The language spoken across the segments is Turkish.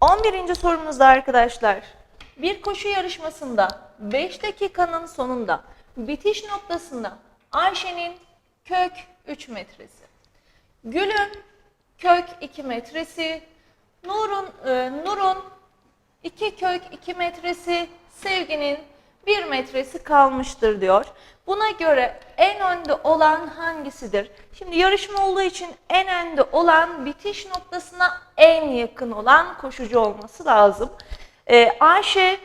11. sorumuzda arkadaşlar. Bir koşu yarışmasında 5 dakikanın sonunda bitiş noktasında Ayşe'nin kök 3 metresi, Gül'ün kök 2 metresi, Nur'un e, Nur'un 2 kök 2 metresi, Sevgi'nin 1 metresi kalmıştır diyor. Buna göre en önde olan hangisidir? Şimdi yarışma olduğu için en önde olan bitiş noktasına en yakın olan koşucu olması lazım. Ee, Ayşe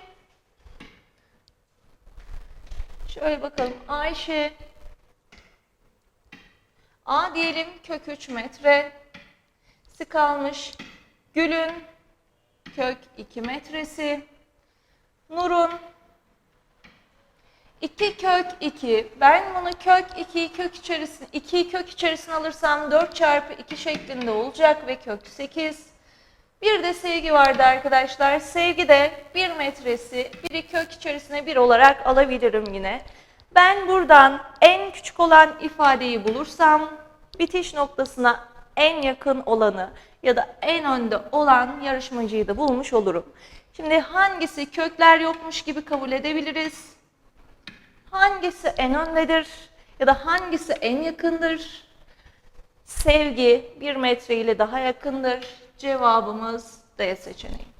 Şöyle bakalım. Ayşe A diyelim kök 3 metre kalmış. Gül'ün kök 2 metresi. Nur'un 2 kök 2. Ben bunu kök 2 kök içerisine 2 kök içerisine alırsam 4 çarpı 2 şeklinde olacak ve kök 8. Bir de sevgi vardı arkadaşlar. Sevgi de 1 metresi 1'i kök içerisine 1 olarak alabilirim yine. Ben buradan en küçük olan ifadeyi bulursam bitiş noktasına en yakın olanı ya da en önde olan yarışmacıyı da bulmuş olurum. Şimdi hangisi kökler yokmuş gibi kabul edebiliriz? Hangisi en öndedir ya da hangisi en yakındır? Sevgi 1 metre ile daha yakındır. Cevabımız D seçeneği.